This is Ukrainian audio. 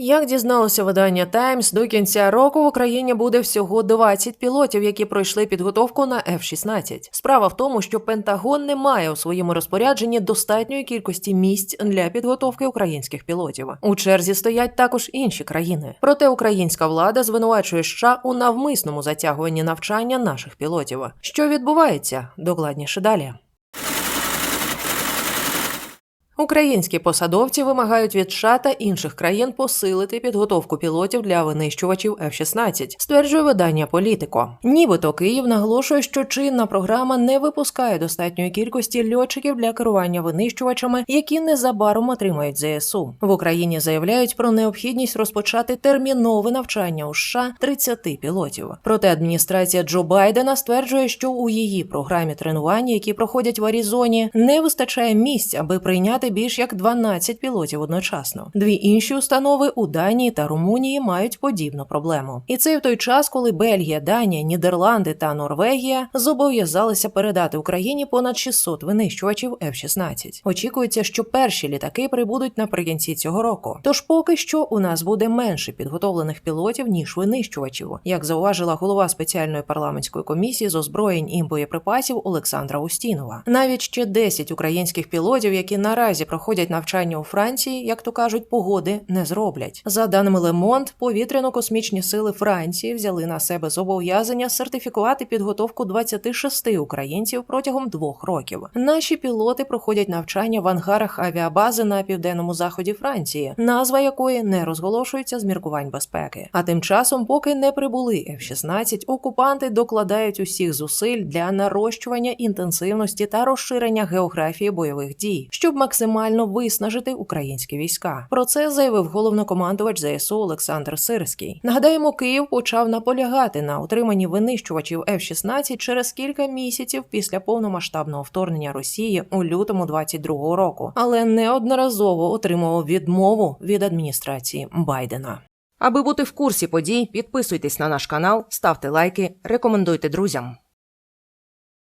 Як дізналося видання Times, до кінця року в Україні буде всього 20 пілотів, які пройшли підготовку на F-16. Справа в тому, що Пентагон не має у своєму розпорядженні достатньої кількості місць для підготовки українських пілотів. У черзі стоять також інші країни. Проте українська влада звинувачує США у навмисному затягуванні навчання наших пілотів. Що відбувається? Докладніше далі. Українські посадовці вимагають від США та інших країн посилити підготовку пілотів для винищувачів F-16, стверджує видання Політико. Нібито Київ наголошує, що чинна програма не випускає достатньої кількості льотчиків для керування винищувачами, які незабаром отримають ЗСУ. В Україні заявляють про необхідність розпочати термінове навчання у США 30 пілотів. Проте адміністрація Джо Байдена стверджує, що у її програмі тренувань, які проходять в Арізоні, не вистачає місць, аби прийняти більш як 12 пілотів одночасно. Дві інші установи у Данії та Румунії мають подібну проблему. І це в той час, коли Бельгія, Данія, Нідерланди та Норвегія зобов'язалися передати Україні понад 600 винищувачів F-16. Очікується, що перші літаки прибудуть наприкінці цього року. Тож поки що у нас буде менше підготовлених пілотів ніж винищувачів, як зауважила голова спеціальної парламентської комісії з озброєнь і боєприпасів Олександра Устінова. Навіть ще 10 українських пілотів, які наразі проходять навчання у Франції, як то кажуть, погоди не зроблять. За даними Лемонт, повітряно-космічні сили Франції взяли на себе зобов'язання сертифікувати підготовку 26 українців протягом двох років. Наші пілоти проходять навчання в ангарах авіабази на південному заході Франції, назва якої не розголошується з міркувань безпеки. А тим часом, поки не прибули F-16, окупанти докладають усіх зусиль для нарощування інтенсивності та розширення географії бойових дій, щоб максимально виснажити українські війська. Про це заявив головнокомандувач ЗСУ Олександр Сирський. Нагадаємо, Київ почав наполягати на отриманні винищувачів F-16 через кілька місяців після повномасштабного вторгнення Росії у лютому 22-го року, але неодноразово отримував відмову від адміністрації Байдена. Аби бути в курсі подій, підписуйтесь на наш канал, ставте лайки, рекомендуйте друзям.